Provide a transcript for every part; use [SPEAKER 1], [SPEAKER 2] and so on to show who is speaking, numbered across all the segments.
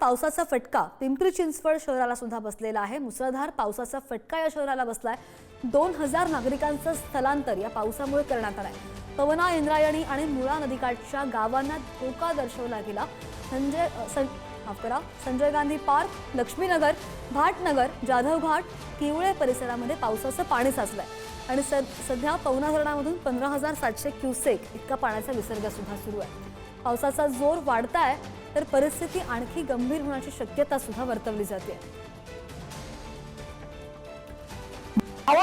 [SPEAKER 1] पावसाचा फटका. पिंपरी चिंचवड शहराला सुद्धा बसलेला आहे. मुसळधार पावसाचा फटका या शहराला बसलाय. दोन हजार नागरिकांचं स्थलांतर या पावसामुळे करण्यात आलंय. पवना इंद्रायणी आणि मुळा नदीकाठच्या गावांना धोका दर्शवला गेला. संजय सं माफ करा संजय गांधी पार्क लक्ष्मीनगर भाटनगर जाधव घाट किवळे परिसरामध्ये पावसाचं पाणी साचलंय. आणि सध्या पवना धरणामधून पंधरा हजार सातशे क्युसेक इतका पाण्याचा विसर्ग सुद्धा सुरू आहे. पावसाचा जोर वाढताय तर परिस्थिती आणखी गंभीर होण्याची शक्यता सुद्धा वर्तवली जाते.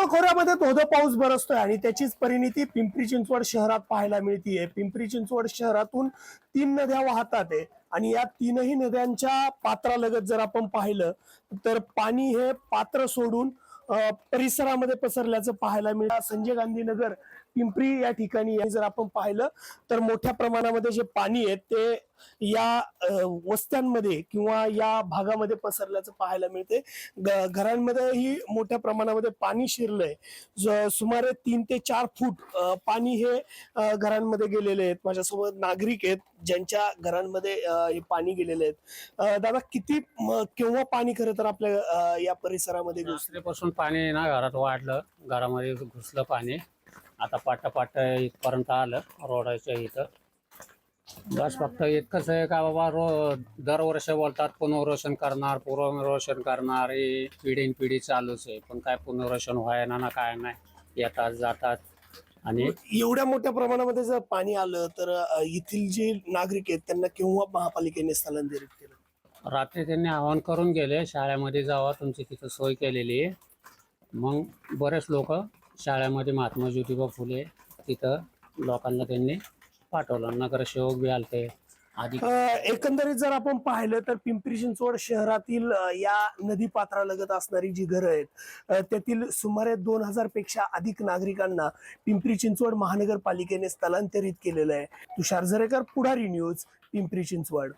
[SPEAKER 2] खोऱ्यामध्ये धोधो पाऊस बरसतोय आणि त्याचीच परिणिती पिंपरी चिंचवड शहरात पाहायला मिळतीये. पिंपरी चिंचवड शहरातून तीन नद्या वाहतात आहे आणि या तीनही नद्यांच्या पात्रालगत जर आपण पाहिलं तर पाणी हे पात्र सोडून परिसरामध्ये पसरल्याचं पाहायला मिळतं. संजय गांधी नगर पिंपरी या ठिकाणी जर आपण पाहिलं तर मोठ्या प्रमाणामध्ये जे पाणी आहे ते या वस्त्यांमध्ये किंवा या भागामध्ये पसरल्याचं पाहायला मिळते. घरांमध्येही मोठ्या प्रमाणामध्ये पाणी शिरलंय. सुमारे तीन ते चार फूट पाणी हे घरांमध्ये गेलेले आहेत. माझ्यासोबत नागरिक आहेत ज्यांच्या घरांमध्ये हे पाणी गेलेले आहेत. दादा किती केव्हा पाणी खरं तर आपल्या या परिसरामध्ये घुसलं?
[SPEAKER 3] पाणी ना घरात वाढलं. घरामध्ये घुसलं पाणी. आता पाट पाट इथपर्यंत आलं रोडाच्या इथं. बस फक्त इतकंच आहे का बाबा रो दरवर्षी बोलतात पुनर्वसन करणार पुनर्वसन करणार हे पिढीन पिढी चालूच आहे. पण काय पुनर्वसन व्हायना ना काय नाही येतात जातात. आणि
[SPEAKER 2] एवढ्या मोठ्या प्रमाणामध्ये जर पाणी आलं तर अं, येथील जे नागरिक आहेत त्यांना केव्हा महापालिकेने स्थलांतरित केलं?
[SPEAKER 3] रात्री त्यांनी आवाहन करून गेले शाळेमध्ये जावा तुमची तिथं सोय केलेली आहे. मग बरेच लोक शाळेमध्ये महात्मा ज्योतिबा फुले तिथं लोकांना त्यांनी पाठवलं. नगरसेवक बी आलते. आधी
[SPEAKER 2] एकंदरीत जर आपण पाहिलं तर पिंपरी चिंचवड शहरातील या नदी पात्रालगत असणारी जी घरं आहेत त्यातील सुमारे दोन हजारपेक्षा अधिक नागरिकांना पिंपरी चिंचवड महानगरपालिकेने स्थलांतरित केलेलं आहे. तुषार झरेकर पुढारी न्यूज पिंपरी चिंचवड.